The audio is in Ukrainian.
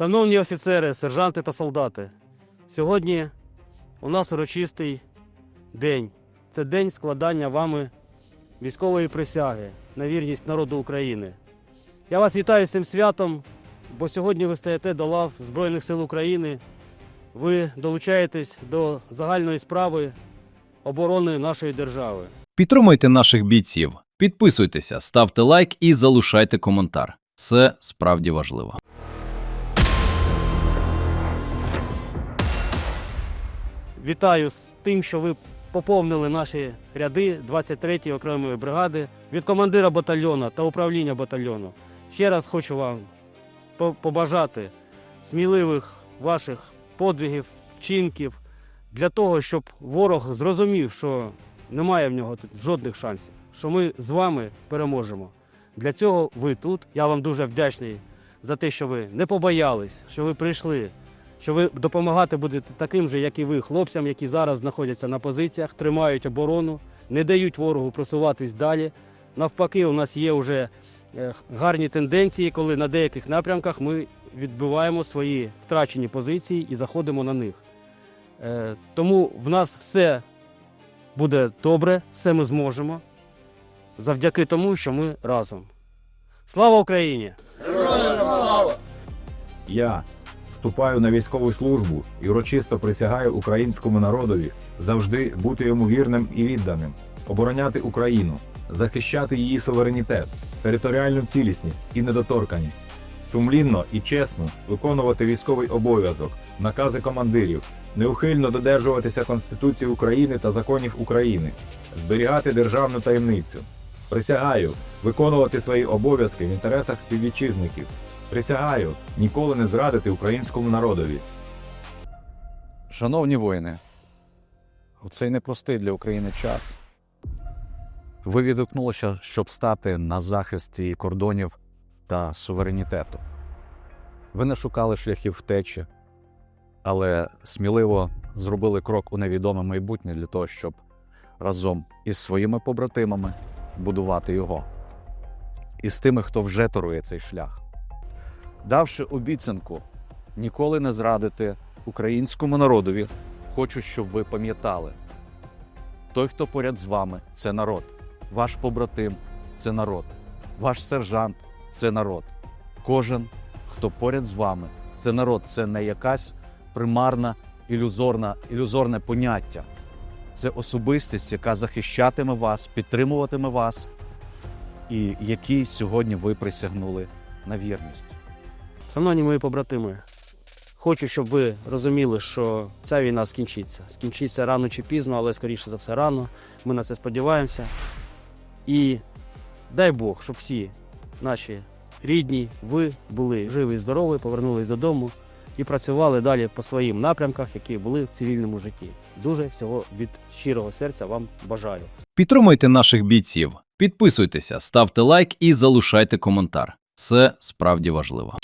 Шановні офіцери, сержанти та солдати, сьогодні у нас урочистий день. Це день складання вами військової присяги на вірність народу України. Я вас вітаю з цим святом, бо сьогодні ви стаєте до лав Збройних сил України. Ви долучаєтесь до загальної справи оборони нашої держави. Підтримуйте наших бійців, підписуйтеся, ставте лайк і залишайте коментар. Це справді важливо. Вітаю з тим, що ви поповнили наші ряди 23-ї окремої бригади від командира батальйону та управління батальйону. Ще раз хочу вам побажати сміливих ваших подвигів, вчинків для того, щоб ворог зрозумів, що немає в нього тут жодних шансів, що ми з вами переможемо. Для цього ви тут. Я вам дуже вдячний за те, що ви не побоялись, що ви прийшли що ви допомагати будете таким же, як і ви, хлопцям, які зараз знаходяться на позиціях, тримають оборону, не дають ворогу просуватись далі. Навпаки, у нас є вже е, гарні тенденції, коли на деяких напрямках ми відбиваємо свої втрачені позиції і заходимо на них. Е, Тому в нас все буде добре, все ми зможемо завдяки тому, що ми разом. Слава Україні! Я вступаю на військову службу і урочисто присягаю українському народові завжди бути йому вірним і відданим, обороняти Україну, захищати її суверенітет, територіальну цілісність і недоторканість, сумлінно і чесно виконувати військовий обов'язок, накази командирів, неухильно додержуватися Конституції України та законів України, зберігати державну таємницю. Присягаю виконувати свої обов'язки в інтересах співвітчизників. Присягаю ніколи не зрадити українському народові. Шановні воїни, у цей непростий для України час. Ви відгукнулися, щоб стати на захист її кордонів та суверенітету. Ви не шукали шляхів втечі, але сміливо зробили крок у невідоме майбутнє для того, щоб разом із своїми побратимами будувати його. І з тими, хто вже торує цей шлях. Давши обіцянку ніколи не зрадити українському народові, хочу, щоб ви пам'ятали: той, хто поряд з вами, це народ, ваш побратим це народ, ваш сержант це народ. Кожен, хто поряд з вами, це народ, це не якась примарна ілюзорна, ілюзорне поняття. Це особистість, яка захищатиме вас, підтримуватиме вас, і якій сьогодні ви присягнули на вірність. Шановні мої побратими, хочу, щоб ви розуміли, що ця війна скінчиться. Скінчиться рано чи пізно, але скоріше за все рано. Ми на це сподіваємося. І дай Бог, щоб всі наші рідні, ви були живі і здорові, повернулись додому і працювали далі по своїм напрямках, які були в цивільному житті. Дуже всього від щирого серця вам бажаю. Підтримуйте наших бійців, підписуйтеся, ставте лайк і залишайте коментар. Це справді важливо.